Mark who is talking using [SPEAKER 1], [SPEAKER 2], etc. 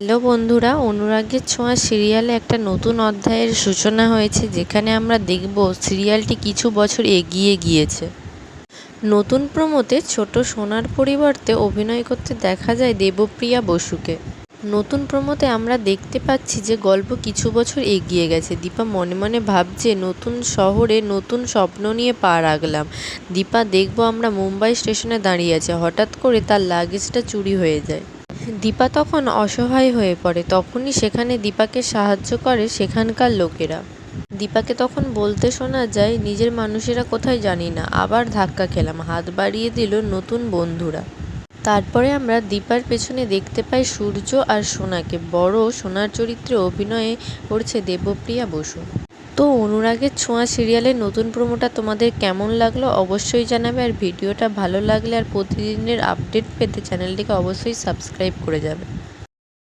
[SPEAKER 1] Hello বন্ধুরা, অনুরাগের ছোঁয়া সিরিয়ালে একটা নতুন অধ্যায়ের সূচনা হয়েছে, যেখানে আমরা দেখব সিরিয়ালটি কিছু বছর এগিয়ে গিয়েছে। নতুন প্রমোতে ছোট সোনার পরিবর্তে অভিনয় করতে দেখা যায় দেবপ্রিয়া বসুকে। নতুন প্রমোতে আমরা দেখতে পাচ্ছি যে গল্প কিছু বছর এগিয়ে গেছে। দীপা মনে মনে ভাবছে, নতুন শহরে নতুন স্বপ্ন নিয়ে পা রাখলাম। দীপা, দেখব আমরা মুম্বাই স্টেশনে দাঁড়িয়ে আছে। হঠাৎ করে তার লাগেজটা চুরি হয়ে যায়। দীপা তখন অসহায় হয়ে পড়ে। তখনই সেখানে দীপাকে সাহায্য করে সেখানকার লোকেরা। দীপাকে তখন বলতে শোনা যায়, নিজের মানুষেরা কোথায় জানি না, আবার ধাক্কা খেলাম, হাত বাড়িয়ে দিল নতুন বন্ধুরা। তারপরে আমরা দীপার পেছনে দেখতে পাই সূর্য আর সোনাকে। বড় সোনার চরিত্রে অভিনয়ে করছে দেবপ্রিয়া বসু। তো অনুরাগের ছোঁয়া সিরিয়ালের নতুন প্রোমোটা তোমাদের কেমন লাগল অবশ্যই জানাবে আর ভিডিওটা ভালো লাগলে আর প্রতিদিনের আপডেট পেতে চ্যানেলটিকে অবশ্যই সাবস্ক্রাইব করে যাবে।